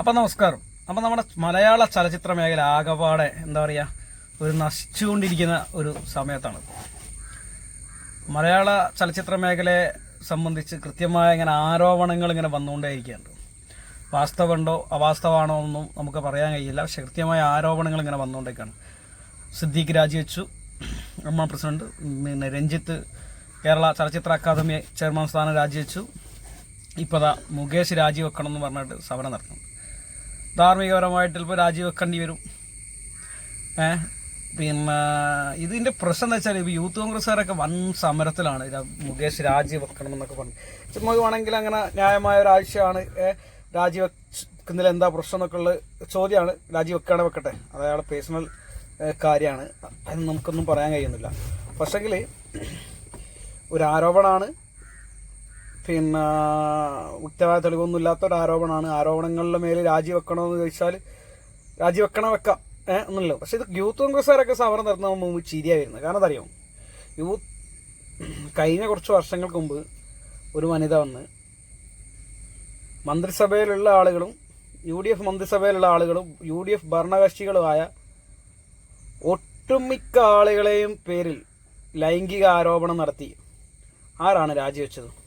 അപ്പം നമസ്കാരം. അപ്പം നമ്മുടെ മലയാള ചലച്ചിത്ര മേഖല ആകപാടെ എന്താ പറയുക ഒരു നശിച്ചുകൊണ്ടിരിക്കുന്ന ഒരു സമയത്താണ്. മലയാള ചലച്ചിത്ര മേഖലയെ സംബന്ധിച്ച് കൃത്യമായ ഇങ്ങനെ ആരോപണങ്ങൾ ഇങ്ങനെ വന്നുകൊണ്ടേയിരിക്കുകയാണ്. വാസ്തവമുണ്ടോ അവാസ്തവമാണോ ഒന്നും നമുക്ക് പറയാൻ കഴിയില്ല. പക്ഷെ കൃത്യമായ ആരോപണങ്ങൾ ഇങ്ങനെ വന്നുകൊണ്ടേക്കാണ് സിദ്ദീഖ് രാജിവെച്ചു. എം പ്രസിഡന്റ് പിന്നെ രഞ്ജിത്ത് കേരള ചലച്ചിത്ര അക്കാദമി ചെയർമാൻ സ്ഥാനം രാജിവെച്ചു. ഇപ്പോൾ മുകേഷ് രാജിവെക്കണം എന്ന് പറഞ്ഞിട്ട് സമരം നടത്തുന്നു. ധാർമ്മികപരമായിട്ട് ചിലപ്പോൾ രാജിവെക്കേണ്ടി വരും. ഏ? പിന്നെ ഇതിന്റെ പ്രശ്നം എന്ന് വെച്ചാൽ ഇപ്പോൾ യൂത്ത് കോൺഗ്രസ്സുകാരൊക്കെ വൻ സമരത്തിലാണ്. മുകേഷ് രാജിവെക്കണം എന്നൊക്കെ പറഞ്ഞു. ചുമ്മാ വേണമെങ്കിൽ അങ്ങനെ ന്യായമായ ഒരു രാജിവെക്കുന്നതിൽ എന്താ പ്രശ്നം എന്നൊക്കെ ഉള്ള ചോദ്യമാണ്. രാജിവെക്കാണ് വെക്കട്ടെ. അത് പേഴ്സണൽ കാര്യമാണ്. അതിന് നമുക്കൊന്നും പറയാൻ കഴിയുന്നില്ല. പക്ഷെങ്കിൽ ഒരു ആരോപണമാണ് പിന്നെ വ്യക്തമായ തെളിവൊന്നും ഇല്ലാത്ത ഒരു ആരോപണമാണ്. ആരോപണങ്ങളുടെ മേൽ രാജിവെക്കണമെന്ന് ചോദിച്ചാൽ രാജിവെക്കണം വെക്കാം. ഏഹ് ഒന്നുമില്ല. പക്ഷെ ഇത് യൂത്ത് കോൺഗ്രസ്സുകാരൊക്കെ സമരം നടത്തുന്ന മുമ്പ് ചിരിയായിരുന്നു കാരണം അതറിയാം യൂത്ത് കഴിഞ്ഞ കുറച്ച് വർഷങ്ങൾക്ക് മുമ്പ് ഒരു വനിത വന്ന് മന്ത്രിസഭയിലുള്ള ആളുകളും യു ഡി എഫ് മന്ത്രിസഭയിലുള്ള ആളുകളും യു ഡി എഫ് ഭരണകക്ഷികളുമായ ഒട്ടുമിക്ക ആളുകളെയും പേരിൽ ലൈംഗിക ആരോപണം നടത്തി. ആരാണ് രാജിവെച്ചത്?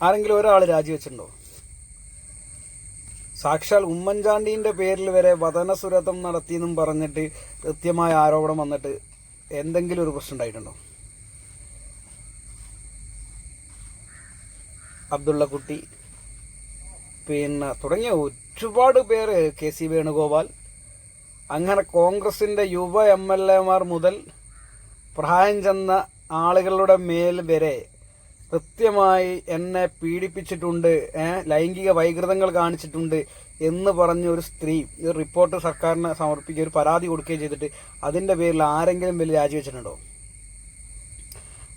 ആരെങ്കിലും ഒരാൾ രാജിവെച്ചിട്ടുണ്ടോ? സാക്ഷാൽ ഉമ്മൻചാണ്ടിന്റെ പേരിൽ വരെ വതനസുരതം നടത്തിയെന്നും പറഞ്ഞിട്ട് കൃത്യമായ ആരോപണം വന്നിട്ട് എന്തെങ്കിലും ഒരു പ്രശ്നം ഉണ്ടായിട്ടുണ്ടോ? അബ്ദുള്ള കുട്ടി പിന്നെ തുടങ്ങിയ ഒരുപാട് പേര് കെ സി വേണുഗോപാൽ അങ്ങനെ കോൺഗ്രസിന്റെ യുവ എം എൽ എമാർ മുതൽ പ്രായം ചെന്ന ആളുകളുടെ മേൽ വരെ കൃത്യമായി എന്നെ പീഡിപ്പിച്ചിട്ടുണ്ട് ലൈംഗിക വൈകൃതങ്ങൾ കാണിച്ചിട്ടുണ്ട് എന്ന് പറഞ്ഞ ഒരു സ്ത്രീ ഒരു റിപ്പോർട്ട് സർക്കാരിന് സമർപ്പിക്കുക ഒരു പരാതി കൊടുക്കുകയും ചെയ്തിട്ട് അതിന്റെ പേരിൽ ആരെങ്കിലും വലിയ രാജിവെച്ചിട്ടുണ്ടോ?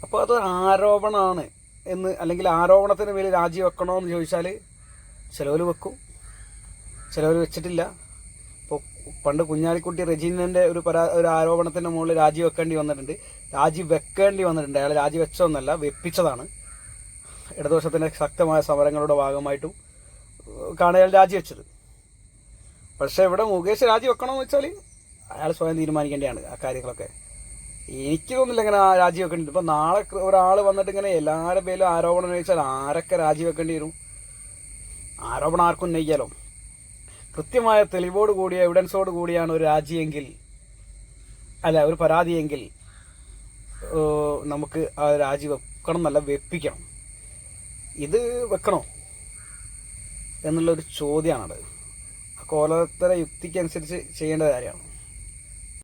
അപ്പോൾ അത് ആരോപണമാണ് എന്ന് അല്ലെങ്കിൽ ആരോപണത്തിന് മേൽ രാജിവെക്കണോ എന്ന് ചോദിച്ചാൽ ചിലവർ വെക്കും ചിലവർ വെച്ചിട്ടില്ല. ഇപ്പോൾ പണ്ട് കുഞ്ഞാലിക്കുട്ടി റെജീനന്റെ ഒരു പരാ ഒരു ആരോപണത്തിന്റെ മുകളിൽ രാജി വെക്കേണ്ടി വന്നിട്ടുണ്ട്. രാജി വെക്കേണ്ടി വന്നിട്ടുണ്ട്. അയാൾ രാജി വെച്ചതൊന്നല്ല വെപ്പിച്ചതാണ്. ഇടതുപക്ഷത്തിന്റെ ശക്തമായ സമരങ്ങളുടെ ഭാഗമായിട്ടും കാണയാൽ രാജിവെച്ചത്. പക്ഷേ ഇവിടെ മുകേഷ് രാജിവെക്കണമെന്ന് വെച്ചാൽ അയാൾ സ്വയം തീരുമാനിക്കേണ്ടതാണ് ആ കാര്യങ്ങളൊക്കെ. എനിക്ക് തോന്നുന്നില്ല ഇങ്ങനെ രാജിവെക്കേണ്ടി ഇപ്പം നാളെ ഒരാൾ വന്നിട്ട് ഇങ്ങനെ എല്ലാവരുടെ പേരും ആരോപണം ഉന്നയിച്ചാൽ ആരൊക്കെ രാജിവെക്കേണ്ടി വരും? ആരോപണം ആർക്കും ഉന്നയിക്കാലോ? കൃത്യമായ തെളിവോട് കൂടിയ എവിഡൻസോട് കൂടിയാണ് ഒരു രാജിയെങ്കിൽ അല്ല ഒരു പരാതിയെങ്കിൽ നമുക്ക് ആ രാജി വെക്കണം എന്നല്ല വെപ്പിക്കണം. ഇത് വെക്കണോ? എന്നുള്ളൊരു ചോദ്യമാണത് കോലത്തര യുക്തിക്കനുസരിച്ച് ചെയ്യേണ്ട കാര്യമാണ്?